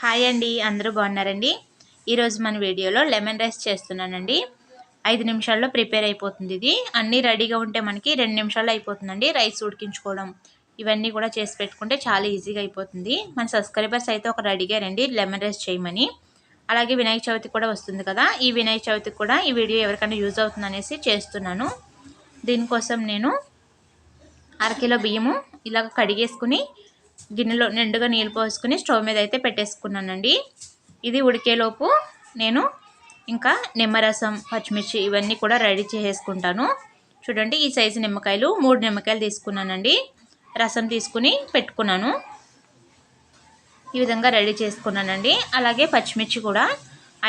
Hi అండి అందరూ బాగున్నారండి? ఈరోజు మన వీడియోలో లెమన్ రైస్ చేస్తున్నానండి. ఐదు నిమిషాల్లో ప్రిపేర్ అయిపోతుంది ఇది. అన్నీ రెడీగా ఉంటే మనకి రెండు నిమిషాల్లో అయిపోతుందండి రైస్ ఉడికించుకోవడం. ఇవన్నీ కూడా చేసి పెట్టుకుంటే చాలా ఈజీగా అయిపోతుంది. మన సబ్స్క్రైబర్స్ అయితే ఒక అడిగారండి లెమన్ రైస్ చేయమని. అలాగే వినాయక చవితి కూడా వస్తుంది కదా ఈ వినాయక చవితికి కూడా ఈ వీడియో ఎవరికైనా యూజ్ అవుతుంది అనేసి చేస్తున్నాను. దీనికోసం నేను అరకిలో బియ్యము ఇలాగ కడిగేసుకుని గిన్నెలో నిండుగా నీళ్ళు పోసుకుని స్టవ్ మీద అయితే పెట్టేసుకున్నానండి. ఇది ఉడికేలోపు నేను ఇంకా నిమ్మరసం పచ్చిమిర్చి ఇవన్నీ కూడా రెడీ చేసుకుంటాను చూడండి ఈ సైజు నిమ్మకాయలు మూడు నిమ్మకాయలు తీసుకున్నానండి. రసం తీసుకుని పెట్టుకున్నాను. ఈ విధంగా రెడీ చేసుకున్నానండి. అలాగే పచ్చిమిర్చి కూడా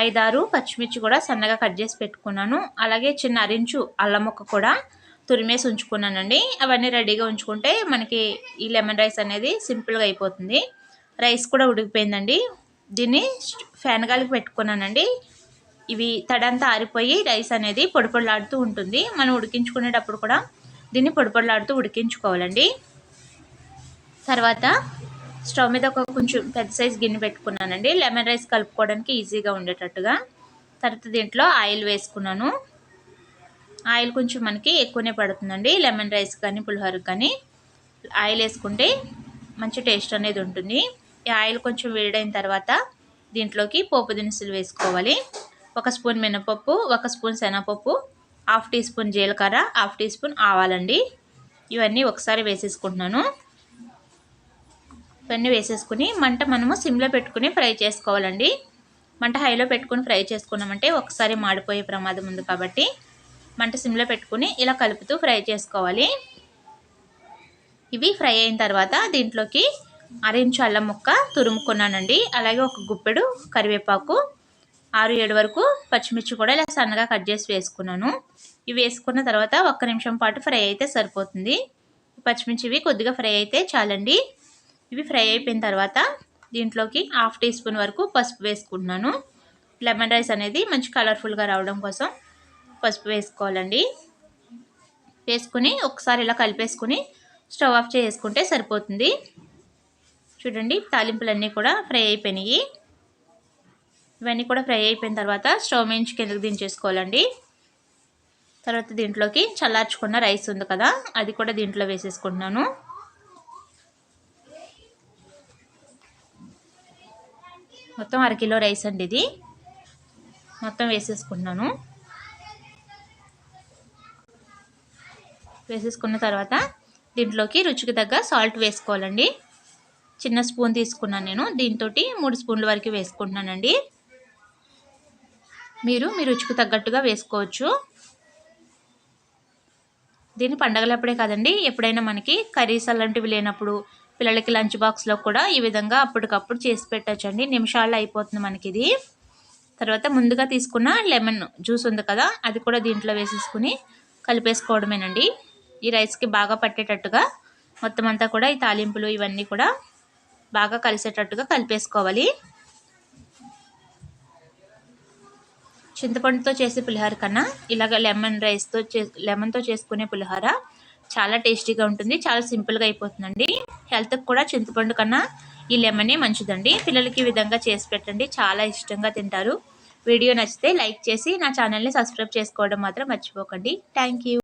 ఐదారు పచ్చిమిర్చి కూడా సన్నగా కట్ చేసి పెట్టుకున్నాను. అలాగే చిన్న అరించు అల్లం ముక్క కూడా తురిమేసి ఉంచుకున్నానండి. అవన్నీ రెడీగా ఉంచుకుంటే మనకి ఈ లెమన్ రైస్ అనేది సింపుల్గా అయిపోతుంది. రైస్ కూడా ఉడికిపోయిందండి. దీన్ని ఫ్యాన్ గాలికి పెట్టుకున్నానండి. ఇవి తడంతా ఆరిపోయి రైస్ అనేది పొడిపొడలాడుతూ ఉంటుంది. మనం ఉడికించుకునేటప్పుడు కూడా దీన్ని పొడిపొడలాడుతూ ఉడికించుకోవాలండి. తర్వాత స్టవ్ మీద ఒక కొంచెం పెద్ద సైజ్ గిన్నె పెట్టుకున్నానండి. లెమన్ రైస్ కలుపుకోవడానికి ఈజీగా ఉండేటట్టుగా. తర్వాత దీంట్లో ఆయిల్ వేసుకున్నాను. ఆయిల్ కొంచెం మనకి ఎక్కువనే పడుతుందండి. లెమన్ రైస్ కానీ పులిహోర కానీ ఆయిల్ వేసుకుంటే మంచి టేస్ట్ అనేది ఉంటుంది. ఈ ఆయిల్ కొంచెం వేడైన తర్వాత దీంట్లోకి పోపు దినుసులు వేసుకోవాలి. ఒక స్పూన్ మినపప్పు ఒక స్పూన్ శనగపప్పు హాఫ్ టీ స్పూన్ జీలకర్ర హాఫ్ టీ స్పూన్ ఆవాలండి. ఇవన్నీ ఒకసారి వేసేసుకుంటున్నాను. ఇవన్నీ వేసేసుకుని మంట మనము సిమ్లో పెట్టుకుని ఫ్రై చేసుకోవాలండి. మంట హైలో పెట్టుకుని ఫ్రై చేసుకున్నామంటే ఒకసారి మాడిపోయే ప్రమాదం ఉంది కాబట్టి మంట సిమ్లో పెట్టుకుని ఇలా కలుపుతూ ఫ్రై చేసుకోవాలి. ఇవి ఫ్రై అయిన తర్వాత దీంట్లోకి అరించు అల్లం ముక్క తురుముకున్నానండి. అలాగే ఒక గుప్పెడు కరివేపాకు ఆరు ఏడు వరకు పచ్చిమిర్చి కూడా ఇలా సన్నగా కట్ చేసి వేసుకున్నాను. ఇవి వేసుకున్న తర్వాత ఒక్క నిమిషం పాటు ఫ్రై అయితే సరిపోతుంది. పచ్చిమిర్చి ఇవి కొద్దిగా ఫ్రై అయితే చాలండి. ఇవి ఫ్రై అయిపోయిన తర్వాత దీంట్లోకి హాఫ్ టీ స్పూన్ వరకు పసుపు వేసుకుంటున్నాను. లెమన్ రైస్ అనేది మంచి కలర్ఫుల్గా రావడం కోసం పసుపు వేసుకోవాలండి. వేసుకుని ఒకసారి ఇలా కలిపేసుకుని స్టవ్ ఆఫ్ చేసుకుంటే సరిపోతుంది. చూడండి తాలింపులన్నీ కూడా ఫ్రై అయిపోయినాయి. ఇవన్నీ కూడా ఫ్రై అయిపోయిన తర్వాత స్టవ్ మించి కిందకి దించేసుకోవాలండి. తర్వాత దీంట్లోకి చల్లార్చుకున్న రైస్ ఉంది కదా అది కూడా దీంట్లో వేసేసుకుంటున్నాను. మొత్తం అరకిలో రైస్ అండి ఇది. మొత్తం వేసేసుకుంటున్నాను. వేసేసుకున్న తర్వాత దీంట్లోకి రుచికి తగ్గ సాల్ట్ వేసుకోవాలండి. చిన్న స్పూన్ తీసుకున్నాను నేను. దీంతో మూడు స్పూన్ల వరకు వేసుకుంటున్నానండి. మీరు మీ రుచికి తగ్గట్టుగా వేసుకోవచ్చు. దీన్ని పండగలప్పుడే కాదండి ఎప్పుడైనా మనకి కర్రీస్ అలాంటివి లేనప్పుడు పిల్లలకి లంచ్ బాక్స్లో కూడా ఈ విధంగా అప్పటికప్పుడు చేసి పెట్టచ్చండి. నిమిషాల్లో అయిపోతుంది మనకి ఇది తర్వాత ముందుగా తీసుకున్న లెమన్ జ్యూస్ ఉంది కదా అది కూడా దీంట్లో వేసేసుకుని కలిపేసుకోవడమేనండి. ఈ రైస్కి బాగా పట్టేటట్టుగా మొత్తం అంతా కూడా ఈ తాలింపులు ఇవన్నీ కూడా బాగా కలిసేటట్టుగా కలిపేసుకోవాలి. చింతపండుతో చేసే పులిహోర కన్నా ఇలాగ లెమన్ రైస్తో చే లెమన్తో చేసుకునే పులిహోర చాలా టేస్టీగా ఉంటుంది చాలా సింపుల్గా అయిపోతుందండి. హెల్త్కి కూడా చింతపండు కన్నా ఈ లెమనే మంచిదండి. పిల్లలకి ఈ విధంగా చేసి పెట్టండి చాలా ఇష్టంగా తింటారు. వీడియో నచ్చితే లైక్ చేసి నా ఛానల్ని సబ్స్క్రైబ్ చేసుకోవడం మాత్రం మర్చిపోకండి. థ్యాంక్